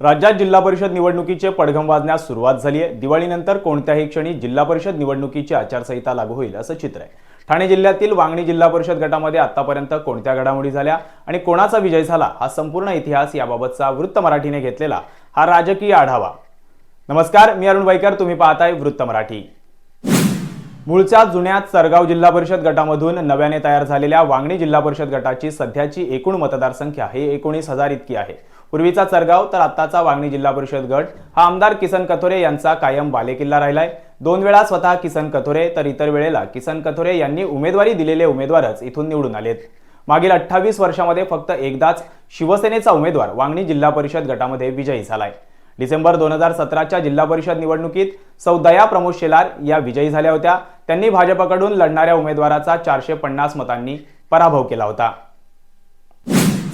राज्यात जिल्हा परिषद निवडणुकीचे पडघम वाजण्यास सुरुवात झाली आहे. दिवाळीनंतर कोणत्याही क्षणी जिल्हा परिषद निवडणुकीची आचारसंहिता लागू होईल असं चित्र आहे. ठाणे जिल्ह्यातील वांगणी जिल्हा परिषद गटामध्ये आतापर्यंत कोणत्या घडामोडी झाल्या आणि कोणाचा विजय झाला हा संपूर्ण इतिहास याबाबतचा वृत्त मराठीने घेतलेला हा राजकीय आढावा. नमस्कार मी अरुण वाईकर तुम्ही पाहताय वृत्त मराठी. मूळच्या जुन्या सरगाव जिल्हा परिषद गटामधून नव्याने तयार झालेल्या वांगणी जिल्हा परिषद गटाची सध्याची एकूण मतदारसंख्या ही एकोणीस हजार इतकी आहे. पूर्वीचा चरगाव तर आत्ताचा वांगणी जिल्हा परिषद गट हा आमदार किसन कथोरे यांचा कायम बालेकिल्ला राहिलाय. दोन वेळा स्वतः किसन कथोरे तर इतर वेळेला किसन कथोरे यांनी उमेदवारी दिलेले उमेदवारच इथून निवडून आलेत. मागील अठ्ठावीस वर्षामध्ये फक्त एकदाच शिवसेनेचा उमेदवार वांगणी जिल्हा परिषद गटामध्ये विजयी झालाय. डिसेंबर दोन हजार सतराच्या जिल्हा परिषद निवडणुकीत सौदया प्रमोद शेलार या विजयी झाल्या होत्या. त्यांनी भाजपकडून लढणाऱ्या उमेदवाराचा चारशे पन्नास मतांनी पराभव केला होता.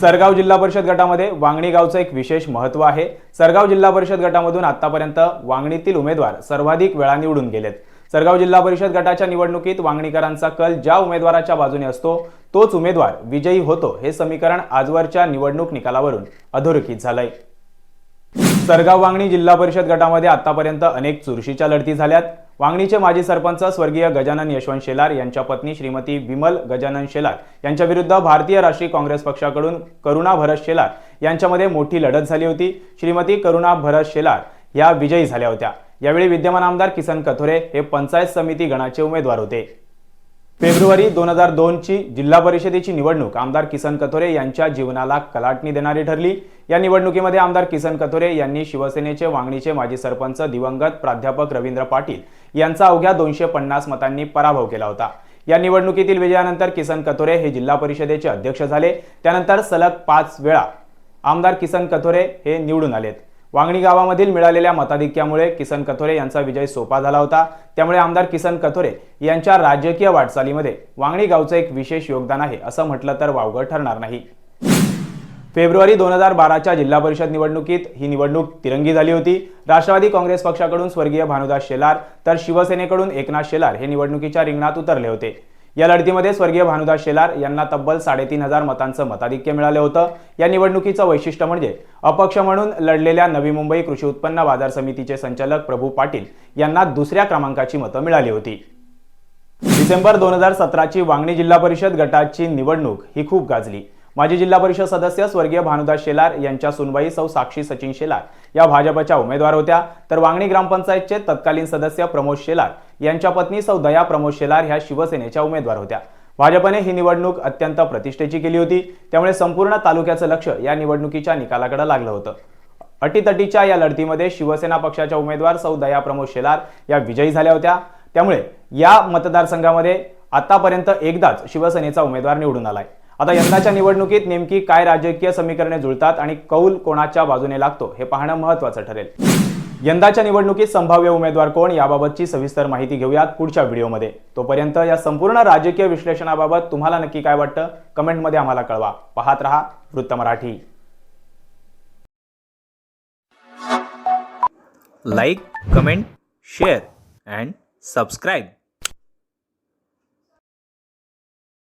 सरगाव जिल्हा परिषद गटामध्ये वांगणी गावचं एक विशेष महत्त्व आहे. सरगाव जिल्हा परिषद गटामधून आतापर्यंत वांगणीतील उमेदवार सर्वाधिक वेळा निवडून गेलेत. सरगाव जिल्हा परिषद गटाच्या निवडणुकीत वांगणीकरांचा कल ज्या उमेदवाराच्या बाजूने असतो तोच उमेदवार विजयी होतो हे समीकरण आजवरच्या निवडणूक निकालावरून अधोरेखित झालंय. सरगाव वांगणी जिल्हा परिषद गटामध्ये आतापर्यंत अनेक चुरशीच्या लढती झाल्यात. वांगणीचे माजी सरपंच स्वर्गीय गजानन यशवंत शेलार यांच्या पत्नी श्रीमती विमल गजानन शेलार यांच्या विरुद्ध भारतीय राष्ट्रीय काँग्रेस पक्षाकडून करुणा भरत शेलार यांच्यामध्ये मोठी लढत झाली होती. श्रीमती करुणा भरत शेलार या विजयी झाल्या होत्या. यावेळी विद्यमान आमदार किसन कथोरे हे पंचायत समिती गणाचे उमेदवार होते. फेब्रुवारी दोन हजार दोनची जिल्हा परिषदेची निवडणूक आमदार किसन कथोरे यांच्या जीवनाला कलाटणी देणारी ठरली. या निवडणुकीमध्ये आमदार किसन कथोरे यांनी शिवसेनेचे वांगणीचे माजी सरपंच दिवंगत प्राध्यापक रवींद्र पाटील यांचा अवघ्या दोनशे पन्नास मतांनी पराभव केला होता. या निवडणुकीतील विजयानंतर किसन कथोरे हे जिल्हा परिषदेचे अध्यक्ष झाले. त्यानंतर सलग पाच वेळा आमदार किसन कथोरे हे निवडून आलेत. वांगणी गावामधील मिळालेल्या मताधिक्यामुळे किसन कथोरे यांचा विजय सोपा झाला होता. त्यामुळे आमदार किसन कथोरे यांच्या राजकीय वाटचालीमध्ये वांगणी गावचं एक विशेष योगदान आहे असं म्हटलं तर वावगं ठरणार नाही. फेब्रुवारी दोन हजार बाराच्या जिल्हा परिषद निवडणुकीत ही निवडणूक तिरंगी झाली होती. राष्ट्रवादी काँग्रेस पक्षाकडून स्वर्गीय भानुदास शेलार तर शिवसेनेकडून एकनाथ शेलार हे निवडणुकीच्या रिंगणात उतरले होते. या लढतीमध्ये स्वर्गीय भानुदास शेलार यांना तब्बल साडेतीन हजार मतांचं मताधिक्य मिळालं होतं. या निवडणुकीचं वैशिष्ट्य म्हणजे अपक्ष म्हणून लढलेल्या नवी मुंबई कृषी उत्पन्न बाजार समितीचे संचालक प्रभू पाटील यांना दुसऱ्या क्रमांकाची मतं मिळाली होती. डिसेंबर दोन हजार सतराची वांगणी जिल्हा परिषद गटाची निवडणूक ही खूप गाजली. माजी जिल्हा परिषद सदस्य स्वर्गीय भानुदास शेलार यांच्या सुनवाई सौ साक्षी सचिन शेलार या भाजपच्या उमेदवार होत्या. तर वांगणी ग्रामपंचायतचे तत्कालीन सदस्य प्रमोद शेलार यांच्या पत्नी सौ दया प्रमोद शेलार ह्या शिवसेनेच्या उमेदवार होत्या. भाजपने ही निवडणूक अत्यंत प्रतिष्ठेची केली होती. त्यामुळे संपूर्ण तालुक्याचं लक्ष या निवडणुकीच्या निकालाकडे लागलं होतं. अटीतटीच्या या लढतीमध्ये शिवसेना पक्षाच्या उमेदवार सौ दया प्रमोद शेलार या विजयी झाल्या होत्या. त्यामुळे या मतदारसंघामध्ये आतापर्यंत एकदाच शिवसेनेचा उमेदवार निवडून आलाय. आता यंदाच्या निवडणुकीत नेमकी काय राजकीय समीकरणे जुळतात आणि कौल कोणाच्या बाजूने लागतो हे पाहणं महत्वाचं ठरेल. यंदाच्या निवडणुकीत संभाव्य उमेदवार कोण याबाबतची सविस्तर माहिती घेऊयात पुढच्या व्हिडिओमध्ये. तोपर्यंत या संपूर्ण राजकीय विश्लेषणाबाबत तुम्हाला नक्की काय वाटतं? कमेंटमध्ये आम्हाला कळवा. पाहत रहा वृत्त Marathi. Like comment share and subscribe